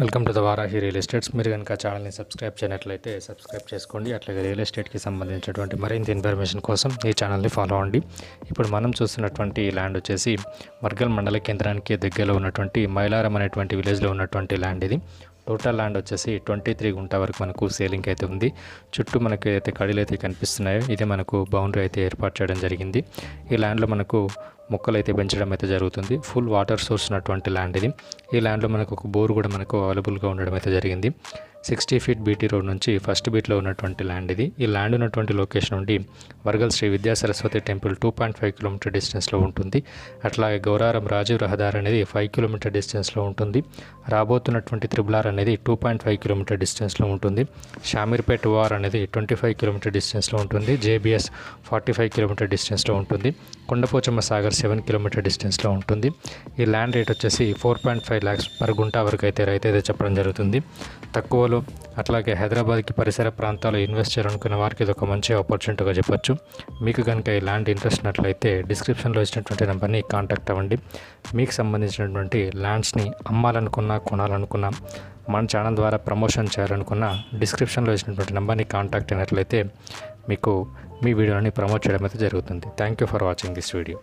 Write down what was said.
Welcome to the Varahi real estates. మీరు కనుక ఛానల్ని సబ్స్క్రైబ్ చేయనట్లయితే సబ్స్క్రైబ్ చేసుకోండి. అట్లాగే రియల్ ఎస్టేట్కి సంబంధించినటువంటి మరింత ఇన్ఫర్మేషన్ కోసం ఈ ఛానల్ని ఫాలో అవ్వండి. ఇప్పుడు మనం చూస్తున్నటువంటి ల్యాండ్ వచ్చేసి వర్గల్ మండల కేంద్రానికి దగ్గరలో ఉన్నటువంటి మైలారం అనేటువంటి విలేజ్లో ఉన్నటువంటి ల్యాండ్ ఇది. టోటల్ ల్యాండ్ వచ్చేసి ట్వంటీ త్రీ గుంట వరకు మనకు సేలింగ్ అయితే ఉంది. చుట్టూ మనకు అయితే కడీలు అయితే కనిపిస్తున్నాయో ఇది మనకు బౌండరీ అయితే ఏర్పాటు చేయడం జరిగింది. ఈ ల్యాండ్లో మనకు మొక్కలు అయితే పెంచడం అయితే జరుగుతుంది. ఫుల్ వాటర్ సోర్స్ ఉన్నటువంటి ల్యాండ్ ఇది. ఈ ల్యాండ్లో మనకు ఒక బోర్ కూడా మనకు అవైలబుల్గా ఉండడం అయితే జరిగింది. సిక్స్టీ ఫీట్ బీటీ రోడ్ నుంచి ఫస్ట్ బీట్లో ఉన్నటువంటి ల్యాండ్ ఇది. ఈ ల్యాండ్ ఉన్నటువంటి లొకేషన్ నుండి వరగల్ Shri Vidya Saraswati temple two point five kilometre డిస్టెన్స్లో ఉంటుంది. అట్లాగే గౌరారం రాజీవ్ రహదారి అనేది ఫైవ్ కిలోమీటర్ డిస్టెన్స్లో ఉంటుంది. రాబోతున్నటువంటి త్రిబులార్ అనేది టూ పాయింట్ ఫైవ్ కిలోమీటర్ డిస్టెన్స్లో ఉంటుంది. షామీర్పేట్ వార్ అనేది ట్వంటీ ఫైవ్ కిలోమీటర్ డిస్టెన్స్లో ఉంటుంది. జేబీఎస్ ఫార్టీ ఫైవ్ కిలోమీటర్ డిస్టెన్స్లో ఉంటుంది. కొండపోచమ్మ సాగర్ సెవెన్ కిలోమీటర్ డిస్టెన్స్లో ఉంటుంది. ఈ ల్యాండ్ రేట్ వచ్చేసి four point five lakhs per gunta వరకు అయితే రైతు అయితే చెప్పడం జరుగుతుంది. తక్కువ తక్కువలో అట్లాగే హైదరాబాద్కి పరిసర ప్రాంతాల్లో ఇన్వెస్ట్ చేయాలనుకున్న వారికి ఇది ఒక మంచి ఆపర్చునిటీగా చెప్పొచ్చు. మీకు కనుక ఈ ల్యాండ్ ఇంట్రెస్ట్ ఉన్నట్లయితే డిస్క్రిప్షన్లో ఇచ్చినటువంటి నెంబర్ని కాంటాక్ట్ అవ్వండి. మీకు సంబంధించినటువంటి ల్యాండ్స్ని అమ్మాలనుకున్నా కొనాలనుకున్నా మన ఛానల్ ద్వారా ప్రమోషన్ చేయాలనుకున్న డిస్క్రిప్షన్లో ఇచ్చినటువంటి నెంబర్ని కాంటాక్ట్ అయినట్లయితే మీకు మీ వీడియోని ప్రమోట్ చేయడం అయితే జరుగుతుంది. Thank you for watching this video